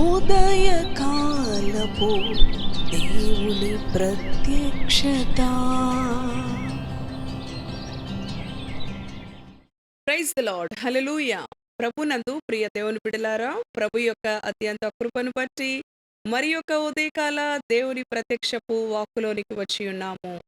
ఉదయకాలపు దేవుని ప్రత్యక్షత. ప్రైజ్ లార్డ్ హలలుయా ప్రభునందు ప్రియ దేవుని బిడలారా ప్రభు యొక్క అత్యంత కృపను బట్టి మరి యొక్క ఉదయకాల దేవుని ప్రత్యక్షపు వాక్కులోనికి వచ్చి ఉన్నాము.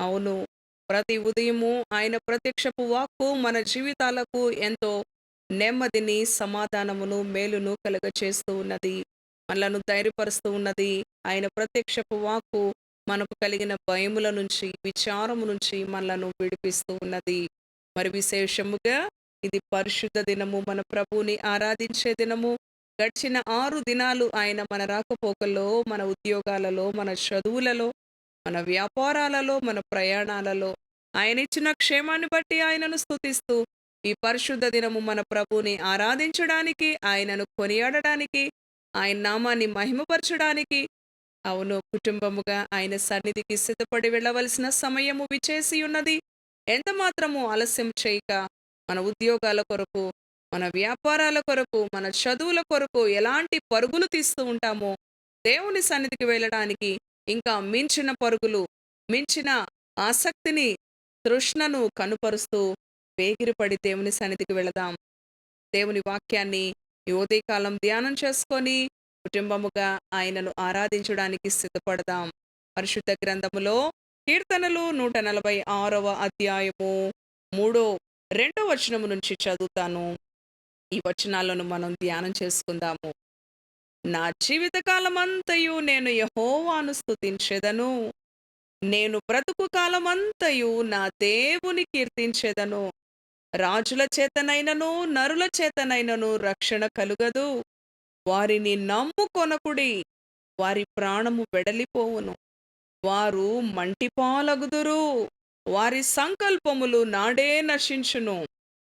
అవును ప్రతి ఉదయము ఆయన ప్రత్యక్షపు వాక్కు మన జీవితాలకు ఎంతో నెమ్మదిని సమాధానమును మేలును కలుగచేస్తూ ఉన్నది. మనలను ధైర్యపరుస్తూ ఉన్నది. ఆయన ప్రత్యక్షపు వాక్కు మనకు కలిగిన భయముల నుంచి విచారము నుంచి మనలను విడిపిస్తూ ఉన్నది. మరి విశేషముగా ఇది పరిశుద్ధ దినము. మన ప్రభువుని ఆరాధించే దినము. గడిచిన ఆరు దినాలు ఆయన మన రాకపోకల్లో మన ఉద్యోగాలలో మన చదువులలో మన వ్యాపారాలలో మన ప్రయాణాలలో. ఆయన ఇచ్చిన క్షేమాన్ని బట్టి ఆయనను స్తుతిస్తూ ఈ పరిశుద్ధ దినము మన ప్రభువుని ఆరాధించడానికి ఆయనను కొనియాడడానికి ఆయన నామాన్ని మహిమపరచడానికి. అవును కుటుంబముగా ఆయన సన్నిధికి సిద్ధపడి వెళ్ళవలసిన సమయము విచేసి ఉన్నది. ఎంత మాత్రము ఆలస్యం చేయక మన ఉద్యోగాల కొరకు మన వ్యాపారాల కొరకు మన చదువుల కొరకు ఎలాంటి పరుగులు తీస్తూ ఉంటామో దేవుని సన్నిధికి వెళ్ళడానికి ఇంకా మించిన పరుగులు మించిన ఆసక్తిని తృష్ణను కనుపరుస్తూ వేగిరపడి దేవుని సన్నిధికి వెళదాం. దేవుని వాక్యాన్ని ఈ ఉదయకాలం ధ్యానం చేసుకొని కుటుంబముగా ఆయనను ఆరాధించడానికి సిద్ధపడదాం. పరిశుద్ధ గ్రంథములో కీర్తనలు నూట నలభై ఆరవ అధ్యాయము మూడో రెండో వచనము నుంచి చదువుతాను. ఈ వచనాలను మనం ధ్యానం చేసుకుందాము. నా జీవితకాలమంతయు నేను యహోవాను స్తుతించెదను. నేను బ్రతుకు కాలమంతయు నా దేవుని కీర్తించెదను. రాజుల చేతనైనను నరుల చేతనైనను రక్షణ కలుగదు. వారిని నమ్ముకొనకుడి వారి ప్రాణము వెడలిపోవును. వారు మంటిపాలగుదురు. వారి సంకల్పములు నాడే నశించును.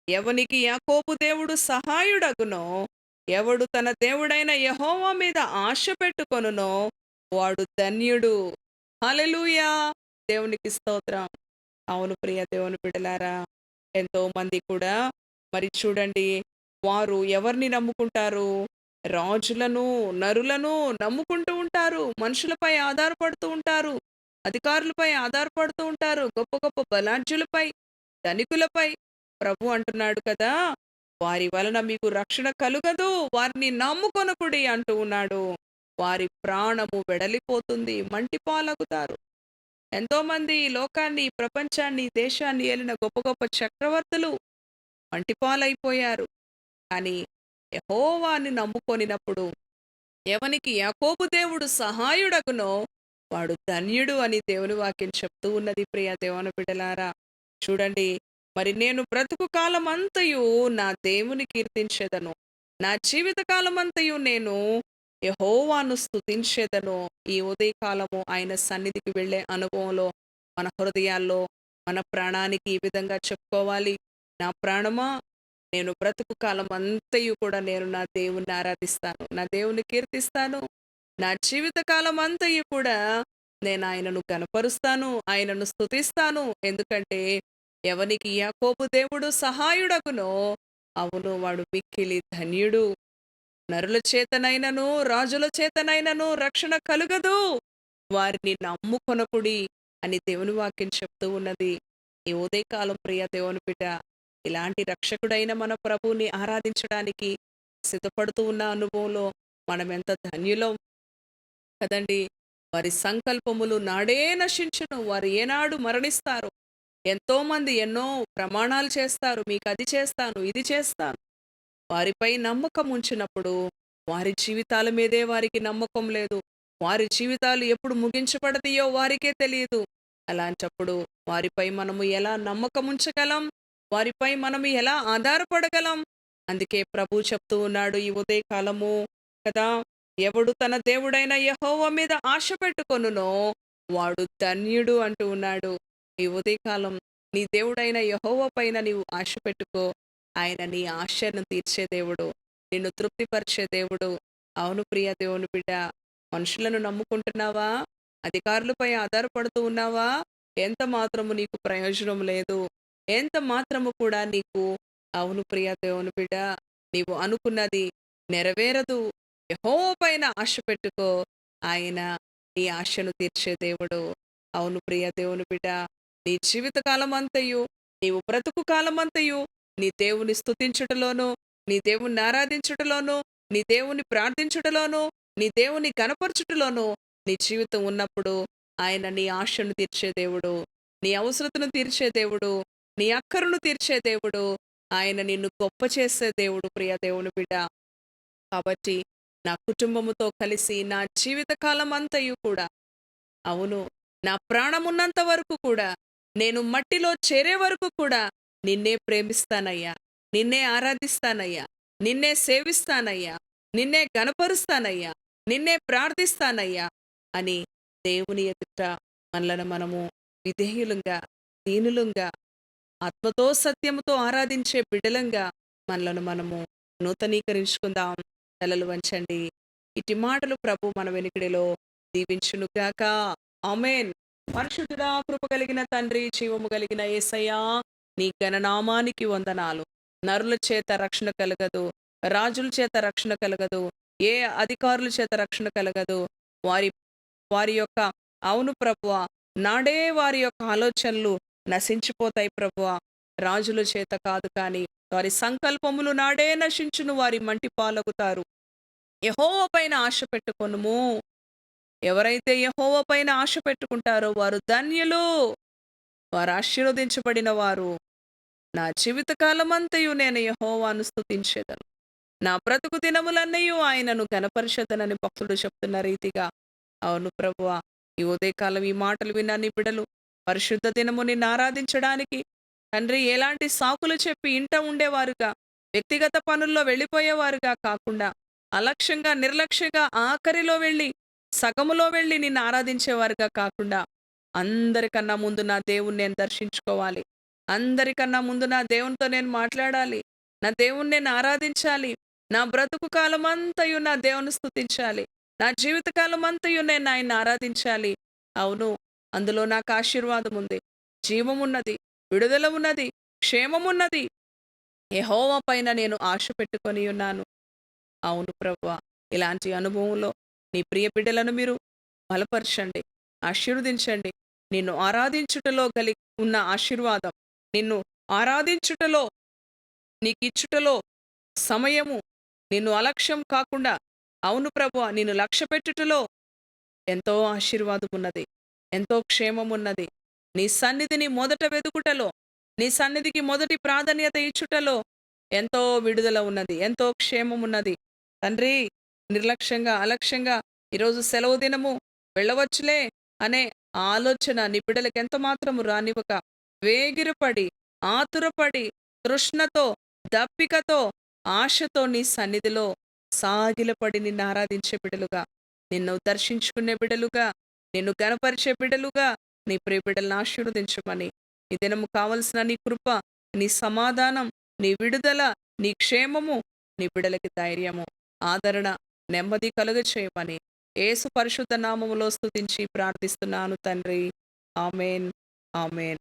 ఎవనికి యాకోపు దేవుడు సహాయుడగునో ఎవడు తన దేవుడైన యహోవా మీద ఆశ పెట్టుకొనునో వాడు ధన్యుడు. హల్లెలూయా. దేవునికి స్తోత్రం. అవును ప్రియ దేవుని బిడలారా ఎంతో మంది కూడా మరి చూడండి వారు ఎవరిని నమ్ముకుంటారు? రాజులను నరులను నమ్ముకుంటూ ఉంటారు మనుషులపై ఆధారపడుతూ ఉంటారు అధికారులపై ఆధారపడుతూ ఉంటారు గొప్ప గొప్ప బలాఢ్యులపై ధనికులపై. ప్రభు అంటున్నాడు కదా వారి వలన మీకు రక్షణ కలుగదు వారిని నమ్ముకొనకుడి అంటూ ఉన్నాడు. వారి ప్రాణము వెడలిపోతుంది మంటిపాలగుతారు ఎంతో మంది ఈ లోకాన్ని ఈ ప్రపంచాన్ని ఈ దేశాన్ని ఏలిన గొప్ప గొప్ప చక్రవర్తులు మంటిపాలైపోయారు కానీ యహోవాని నమ్ముకొనినప్పుడు ఎవనికి యాకోబు దేవుడు సహాయుడగునో వాడు ధన్యుడు అని దేవుని వాక్యం చెప్తూ ఉన్నది ప్రియ దేవుని బిడ్డలారా. చూడండి మరి నేను బ్రతుకు కాలమంతయు నా దేవుని కీర్తించేదను. నా జీవిత కాలమంతయు నేను యహోవాను స్థుతించేదను ఈ ఉదయకాలము ఆయన సన్నిధికి వెళ్ళే అనుభవంలో మన హృదయాల్లో మన ప్రాణానికి ఈ విధంగా చెప్పుకోవాలి. నా ప్రాణమా? నేను బ్రతుకు కాలం అంతయు కూడా నేను నా దేవుణ్ణి ఆరాధిస్తాను నా దేవుని కీర్తిస్తాను నా జీవిత కాలం అంతయు కూడా నేను ఆయనను కనపరుస్తాను ఆయనను స్తుతిస్తాను. ఎందుకంటే ఎవనికి యాకోబు దేవుడు సహాయుడగునో అవును వాడు మిక్కిలి ధన్యుడు. నరుల చేతనైనను రాజుల చేతనైనను రక్షణ కలుగదు. వారిని నమ్ముకొనకుడి అని దేవుని వాక్యం చెప్తూ ఉన్నది. ఈ ఉదయకాలం ప్రియ దేవుని బిడ్డ ఇలాంటి రక్షకుడైన మన ప్రభువుని ఆరాధించడానికి సిద్ధపడుతూ ఉన్న అనుభవంలో మనం ఎంత ధన్యులం. కదండి వారి సంకల్పములు నాడే నశించను. వారు ఏనాడు మరణిస్తారు. ఎంతో మంది ఎన్నో ప్రమాణాలు చేస్తారు. మీకు అది చేస్తాను ఇది చేస్తాను. వారిపై నమ్మకం ఉంచినప్పుడు వారి జీవితాల మీదే వారికి నమ్మకం లేదు. వారి జీవితాలు ఎప్పుడు ముగించబడతాయో వారికే తెలియదు అలాంటప్పుడు వారిపై మనము ఎలా నమ్మకం ఉంచగలం వారిపై మనము ఎలా ఆధారపడగలం? అందుకే ప్రభు చెప్తూ ఉన్నాడు ఈ ఉదయకాలము కదా ఎవడు తన దేవుడైన యహోవ మీద ఆశ పెట్టుకొనునో వాడు ధన్యుడు అంటూ ఉన్నాడు. ఈ ఉదయకాలం నీ దేవుడైన యహోవ పైన నీవు ఆశ పెట్టుకో. ఆయన నీ ఆశను తీర్చే దేవుడు నిన్ను తృప్తిపరిచే దేవుడు. అవును ప్రియ దేవుని బిడ్డ మనుషులను నమ్ముకుంటున్నావా? అధికారులపై ఆధారపడుతూ ఉన్నావా? ఎంత మాత్రము నీకు ప్రయోజనం లేదు? ఎంత మాత్రము కూడా నీకు అవును ప్రియ దేవుని బిడ్డ నీవు అనుకున్నది నెరవేరదు. యెహోవా పైన ఆశ పెట్టుకో ఆయన నీ ఆశను తీర్చే దేవుడు. అవును ప్రియ దేవుని బిడ్డ నీ జీవిత కాలమంతయు నీవు బ్రతుకు కాలమంతయు నీ దేవుని స్తుతించుటలోను నీ దేవుణ్ణి ఆరాధించుటలోను నీ దేవుని ప్రార్థించుటలోను నీ దేవుని కనపరచుటలోను నీ జీవితం ఉన్నప్పుడు ఆయన నీ ఆశను తీర్చే దేవుడు నీ అవసరతను తీర్చే దేవుడు నీ అక్కరును తీర్చే దేవుడు ఆయన నిన్ను గొప్ప చేసే దేవుడు ప్రియ దేవుని బిడ్డ. కాబట్టి నా కుటుంబముతో కలిసి నా జీవితకాలం అంతయు కూడా అవును నా ప్రాణమున్నంత వరకు కూడా నేను మట్టిలో చేరే వరకు కూడా నిన్నే ప్రేమిస్తానయ్యా నిన్నే ఆరాధిస్తానయ్యా నిన్నే సేవిస్తానయ్యా నిన్నే గనపరుస్తానయ్యా నిన్నే ప్రార్థిస్తానయ్యా అని దేవుని ఎదుట మనలను మనము విధేయులంగా దీనులంగా ఆత్మతో సత్యముతో ఆరాధించే బిడ్డలంగా మనలను మనము నూతనీకరించుకుందాం. తలలు వంచండి. ఇటు మాటలు ప్రభు మన వెనుకడిలో దీవించునుగాక. ఆమెన్. పరిశుద్ధుడా కృప కలిగిన తండ్రి జీవము కలిగిన ఏసయ్యా. నీ గణనామానికి వందనాలు. నరుల చేత రక్షణ కలగదు రాజుల చేత రక్షణ కలగదు ఏ అధికారుల చేత రక్షణ కలగదు. వారి వారి యొక్క అవును ప్రభువ నాడే వారి యొక్క ఆలోచనలు నశించిపోతాయి ప్రభువ. రాజుల చేత కాదు కానీ వారి సంకల్పములు నాడే నశించును వారి మంటి పాలగుతారు. యహోవ పైన ఆశ పెట్టుకొనుము. ఎవరైతే యహోవ పైన ఆశ పెట్టుకుంటారో వారు ధన్యులు. వారు ఆశీర్వదించబడిన వారు. నా జీవితకాలమంతయు నేను యహోవాను స్థుతించేదను నా బ్రతుకు దినములన్నయు ఆయనను గనపరిషదనని భక్తుడు చెప్తున్న రీతిగా అవును ప్రభువా ఈ ఉదయకాలం ఈ మాటలు విన్న నీ బిడలు పరిశుద్ధ దినము నిన్ను ఆరాధించడానికి తండ్రి ఎలాంటి సాకులు చెప్పి ఇంట ఉండేవారుగా వ్యక్తిగత పనుల్లో వెళ్ళిపోయేవారుగా కాకుండా అలక్ష్యంగా నిర్లక్ష్యంగా ఆఖరిలో వెళ్ళి సగములో వెళ్ళి నిన్ను ఆరాధించేవారుగా కాకుండా అందరికన్నా ముందు నా దేవుణ్ణి నేను దర్శించుకోవాలి. అందరికన్నా ముందు నా దేవునితో నేను మాట్లాడాలి. నా దేవుణ్ణి నేను ఆరాధించాలి. నా బ్రతుకు కాలం అంతయు నా దేవుని స్థుతించాలి నా జీవితకాలం అంతయు నేను ఆయన ఆరాధించాలి. అవును అందులో నాకు ఆశీర్వాదం ఉంది. జీవమున్నది విడుదల ఉన్నది క్షేమమున్నది యెహోవా పైన నేను ఆశ పెట్టుకొని ఉన్నాను. అవును ప్రభు ఇలాంటి అనుభవంలో నీ ప్రియ బిడ్డలను మీరు బలపరచండి ఆశీర్వదించండి. నిన్ను ఆరాధించుటలో కలిగి ఉన్న ఆశీర్వాదం నిన్ను ఆరాధించుటలో నీకిచ్చుటలో సమయము నిన్ను అలక్ష్యం కాకుండా అవును ప్రభు నిన్ను లక్ష్య పెట్టుటలో ఎంతో ఆశీర్వాదమున్నది ఎంతో క్షేమమున్నది. నీ సన్నిధిని మొదట వెతుకుటలో నీ సన్నిధికి మొదటి ప్రాధాన్యత ఇచ్చుటలో ఎంతో విడుదల ఉన్నది ఎంతో క్షేమమున్నది. తండ్రి నిర్లక్ష్యంగా అలక్ష్యంగా ఈరోజు సెలవు దినము వెళ్ళవచ్చులే అనే ఆలోచన నీ బిడ్డలకు ఎంత మాత్రము రానివ్వక వేగిరపడి ఆతురపడి తృష్ణతో దప్పికతో ఆశతో నీ సన్నిధిలో సాగిలపడి నిన్ను ఆరాధించే బిడలుగా నిన్ను దర్శించుకునే బిడలుగా నిన్ను గనపరిచే బిడలుగా నీ ప్రియ బిడ్డలను ఆశీర్వదించమని. ఈ దినము కావలసిన నీ కృప నీ సమాధానం నీ విడుదల నీ క్షేమము నీ బిడలకి ధైర్యము ఆదరణ నెమ్మది కలుగ చేయమని. ఏసు పరిశుద్ధ నామములో స్తుతించి ప్రార్థిస్తున్నాను తండ్రి. Amen. Amen.